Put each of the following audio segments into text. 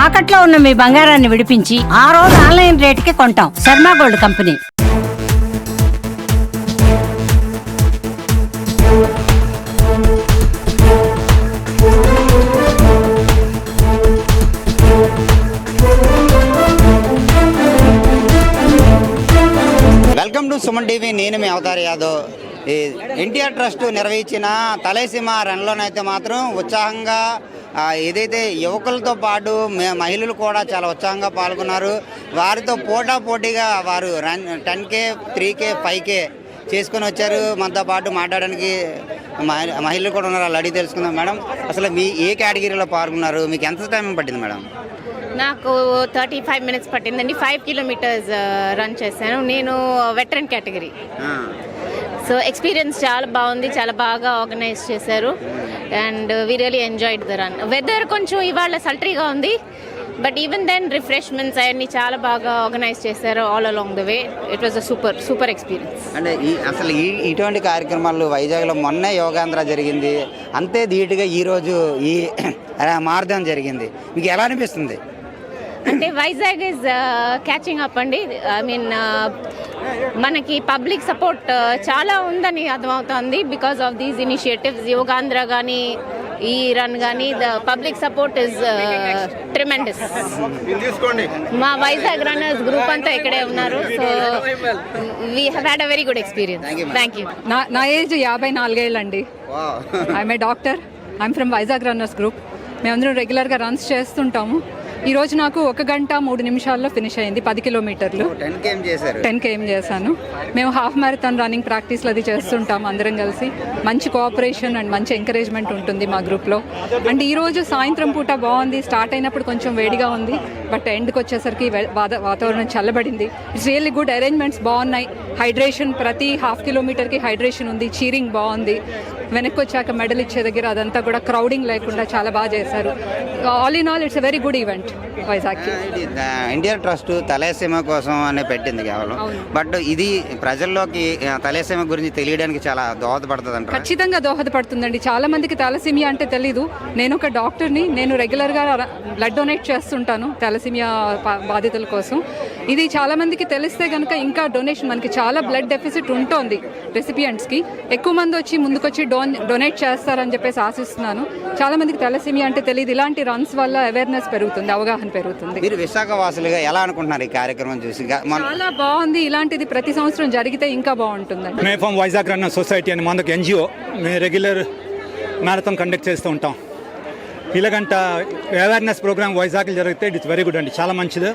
తాకట్లో ఉన్న మీ బంగారాన్ని విడిపించి ఆ రోజు ఆన్లైన్ రేటుకి కొంటాం. Sharma gold company. Welcome to Suman TV. నేను మీ అవతార్ యాదవ్. ఈ ఎన్టీఆర్ ట్రస్ట్ నిర్వహించిన తలైసీమ రన్లోనైతే మాత్రం ఉత్సాహంగా ఏదైతే యువకులతో పాటు మహిళలు కూడా చాలా ఉత్సాహంగా పాల్గొన్నారు. వారితో పోటా పోటీగా వారు run ten K three K five K చేసుకొని వచ్చారు. మనతో పాటు మాట్లాడడానికి మహి- మహిళలు కూడా ఉన్నారు. వాళ్ళు అడిగి తెలుసుకుందాం. మేడం అసలు మీ ఏ కేటగిరీలో పాల్గొన్నారు? మీకు ఎంత టైం పట్టింది మేడం? నాకు థర్టీ ఫైవ్ మినిట్స్ పట్టిందండి. ఫైవ్ కిలోమీటర్స్ రన్ చేశాను. నేను వెటరన్ కేటగిరీ. సో ఎక్స్పీరియన్స్ చాలా బాగుంది చాలా బాగా ఆర్గనైజ్ చేశారు. And we really enjoyed the run weather కొంచెం ఇవాళ సల్టరీగా ఉంది. బట్ ఈవెన్ దెన్ రిఫ్రెష్మెంట్స్ అవన్నీ చాలా బాగా ఆర్గనైజ్ చేశారు all along the way it was a super super experience అంటే ఈ అసలు ఈ ఇటువంటి కార్యక్రమాలు వైజాగ్లో మొన్నే యోగాంధ్ర జరిగింది. అంతే ధీటుగా ఈరోజు ఈ మారథాన్ జరిగింది. మీకు ఎలా అనిపిస్తుంది? అంటే వైజాగ్ ఇస్ క్యాచింగ్ అప్ అండి. ఐ మీన్ మనకి పబ్లిక్ సపోర్ట్ చాలా ఉందని అర్థమవుతోంది. Because of these initiatives Yogandhra కానీ ఈ రన్ కానీ the public support is tremendous మా వైజాగ్ రన్నర్స్ గ్రూప్ అంతా ఇక్కడే ఉన్నారు. So we had a very good experience thank you నా నా ఏజ్ యాభై నాలుగేళ్ళండి. I'm a doctor I'm from Vizag runners group మేమందరం రెగ్యులర్గా రన్స్ చేస్తుంటాము. ఈ రోజు నాకు ఒక గంట మూడు నిమిషాల్లో ఫినిష్ అయింది పది కిలోమీటర్లు. టెన్ కేఎం చేశాను. మేము హాఫ్ మ్యారథాన్ రన్నింగ్ ప్రాక్టీస్లు అది చేస్తుంటాం అందరం కలిసి. మంచి కోఆపరేషన్ అండ్ మంచి ఎంకరేజ్మెంట్ ఉంటుంది మా గ్రూప్లో అండ్ ఈ రోజు సాయంత్రం పూట బాగుంది స్టార్ట్ అయినప్పుడు కొంచెం వేడిగా ఉంది. బట్ ఎండ్కి వచ్చేసరికి వాతావరణం చల్లబడింది. ఇట్స్ రియల్లీ గుడ్ అరేంజ్మెంట్స్ బాగున్నాయి. హైడ్రేషన్ ప్రతి హాఫ్ కిలోమీటర్కి హైడ్రేషన్ ఉంది. చీరింగ్ బాగుంది. వెనక్కి వచ్చాక మెడల్ ఇచ్చే దగ్గర అదంతా కూడా క్రౌడింగ్ లేకుండా చాలా బాగా చేశారు. All in all it's very good event వైజాగ్కి NTR trust thalassemia కోసం అనే పెట్టింది కేవలం. బట్ ఇది ప్రజల్లోకి తలేసీమ గురించి తెలియడానికి చాలా దోహదపడుతుంది అంటారు ఖచ్చితంగా దోహదపడుతుందండి. చాలా మందికి థాలసీమియా అంటే తెలీదు. నేను ఒక డాక్టర్ని నేను రెగ్యులర్గా బ్లడ్ డొనేట్ చేస్తుంటాను. థాలసీమియా పా- బాధితుల కోసం. ఇది చాలా మందికి తెలిస్తే కనుక ఇంకా డొనేషన్ మనకి చాలా బ్లడ్ డెఫిసిట్ ఉంటుంది రెసిపియంట్స్కి ఎక్కువ మంది వచ్చి ముందుకొచ్చి డోన్ డొనేట్ చేస్తారని చెప్పేసి ఆశిస్తున్నాను. చాలా మందికి థాలసీమియా అంటే తెలియదు. ఇలాంటి రన్స్ వల్ల అవేర్నెస్ పెరుగుతుంది అవగాహన పెరుగుతుంది. మీరు విశాఖ వాసులుగా ఎలా అనుకుంటున్నారు ఈ కార్యక్రమం చూసి? చాలా బాగుంది. ఇలాంటిది ప్రతి సంవత్సరం జరిగితే ఇంకా బాగుంటుందండి. మేము ఫ్రమ్ వైజాగ్ రన్న సొసైటీ అని మనకు ఎన్జిఓ మేము రెగ్యులర్ మ్యారథాన్ కండక్ట్ చేస్తూ ఉంటాం. పిల్లగంట అవేర్నెస్ ప్రోగ్రామ్ వైజాగ్లో జరిగితే ఇట్స్ వెరీ గుడ్ అండి. చాలా మంచిది.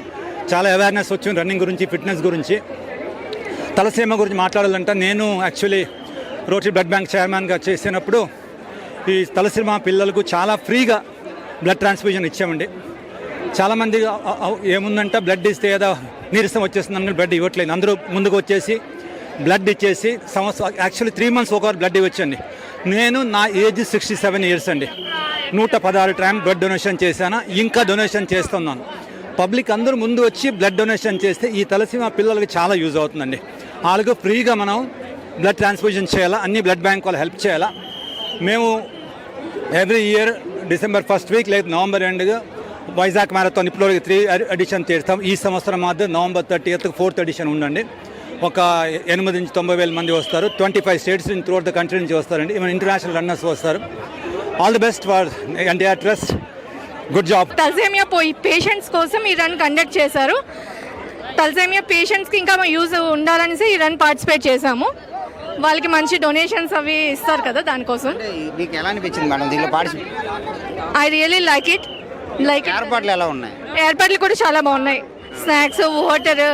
చాలా అవేర్నెస్ వచ్చింది రన్నింగ్ గురించి ఫిట్నెస్ గురించి. తలసీమ గురించి మాట్లాడాలంటే. నేను యాక్చువల్లీ రోటరీ బ్లడ్ బ్యాంక్ చైర్మన్గా చేసినప్పుడు ఈ తలసీమ పిల్లలకు చాలా ఫ్రీగా బ్లడ్ ట్రాన్స్ఫ్యూజన్ ఇచ్చామండి. చాలామంది ఏముందంటే? బ్లడ్ ఇస్తే ఏదో నీరసం వచ్చేస్తుందని బ్లడ్ ఇవ్వట్లేదు. అందరూ ముందుకు వచ్చేసి బ్లడ్ ఇచ్చేసి సంవత్సరం యాక్చువల్లీ త్రీ మంత్స్ ఒకవారు బ్లడ్ ఇవ్వచ్చండి. నేను నా ఏజ్ సిక్స్టీ సెవెన్ ఇయర్స్ అండి. నూట పదహారు టైం బ్లడ్ డొనేషన్ చేశాను? ఇంకా డొనేషన్ చేస్తున్నాను. పబ్లిక్ అందరూ ముందు వచ్చి బ్లడ్ డొనేషన్ చేస్తే ఈ తలసీమ పిల్లలకి చాలా యూజ్ అవుతుందండి. వాళ్ళకు ఫ్రీగా మనం బ్లడ్ ట్రాన్స్ఫ్యూజన్ చేయాలా? అన్ని బ్లడ్ బ్యాంక్ వాళ్ళు హెల్ప్ చేయాలా? మేము every year December first week లేదా నవంబర్ ఎండ్గా వైజాగ్ మ్యారథాన్ ఇప్పుడు త్రీ ఎడిషన్ చేస్తాం ఈ సంవత్సరం మాత్రం November thirty eighth fourth edition ఉండండి ఒక ఎనిమిది నుంచి తొంభై వేల మంది వస్తారు. ట్వంటీ ఫైవ్ స్టేట్స్ నుంచి త్రూఅవుట్ ద కంట్రీ నుంచి వస్తారండి. ఈవెన్ ఇంటర్నేషనల్ రన్నర్స్ వస్తారు. All the best for NTR trust good job thalassemia పోయి పేషెంట్స్ కోసం ఈ రన్ కండక్ట్ చేశారు. తలసేమియా పేషెంట్స్కి ఇంకా యూజ్ ఉండాలనేసి ఈ రన్ పార్టిసిపేట్ చేశాము. వాళ్ళకి మంచి డొనేషన్స్ అవి ఇస్తారు కదా దానికోసం. మీకు ఎలా అనిపించింది మేడం దీనిలో participate I really like it like ఏర్పాట్లు ఎలా ఉన్నాయి? ఏర్పాట్లు కూడా చాలా బాగున్నాయి. స్నాక్స్ వాటర్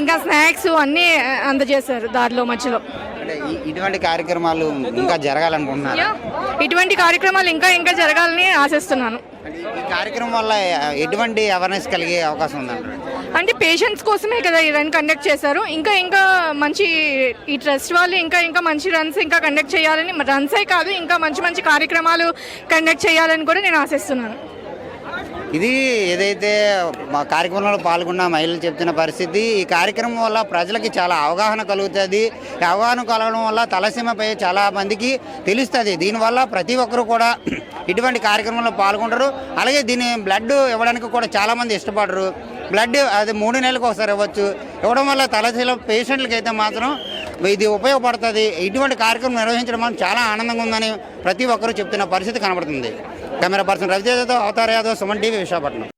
ఇంకా స్నాక్స్ అన్నీ అందజేశారు దారిలో మధ్యలో. అంటే ఈ- ఇటువంటి కార్యక్రమాలు ఇంకా జరగాలనుకుంటున్నారు? ఇటువంటి కార్యక్రమాలు ఇంకా ఇంకా జరగాలని ఆశిస్తున్నాను. అంటే ఈ కార్యక్రమం వల్ల ఎటువంటి అవేర్నెస్ కలిగే అవకాశం ఉందంటారు? అంటే పేషెంట్స్ కోసమే కదా ఈ రన్ కండక్ట్ చేశారు. ఇంకా ఇంకా మంచి ఈ ట్రస్ట్ వాళ్ళు ఇంకా ఇంకా మంచి రన్స్ ఇంకా కండక్ట్ చేయాలని రన్సే కాదు ఇంకా మంచి మంచి కార్యక్రమాలు కండక్ట్ చేయాలని కూడా నేను ఆశిస్తున్నాను. ఇది ఏదైతే మా కార్యక్రమంలో పాల్గొన్న మహిళలు చెప్తున్న పరిస్థితి ఈ కార్యక్రమం వల్ల ప్రజలకి చాలా అవగాహన కలుగుతుంది. ఈ అవగాహన కలగడం వల్ల తలసీమపై చాలా మందికి తెలుస్తుంది. దీనివల్ల ప్రతి ఒక్కరూ కూడా ఇటువంటి కార్యక్రమంలో పాల్గొంటారు. అలాగే దీని బ్లడ్ ఇవ్వడానికి కూడా చాలామంది ఇష్టపడరు. బ్లడ్ అది మూడు నెలలకు ఒకసారి ఇవ్వచ్చు. ఇవ్వడం వల్ల తలసీమ పేషెంట్లకి అయితే మాత్రం ఇది ఉపయోగపడుతుంది. ఇటువంటి కార్యక్రమం నిర్వహించడం చాలా ఆనందంగా ఉందని ప్రతి ఒక్కరూ చెప్తున్న పరిస్థితి కనబడుతుంది. కెమెరా పర్సన్ రవితేజతో అవతార్ యాదవ్ సుమన్ టీవీ విశాఖపట్నం.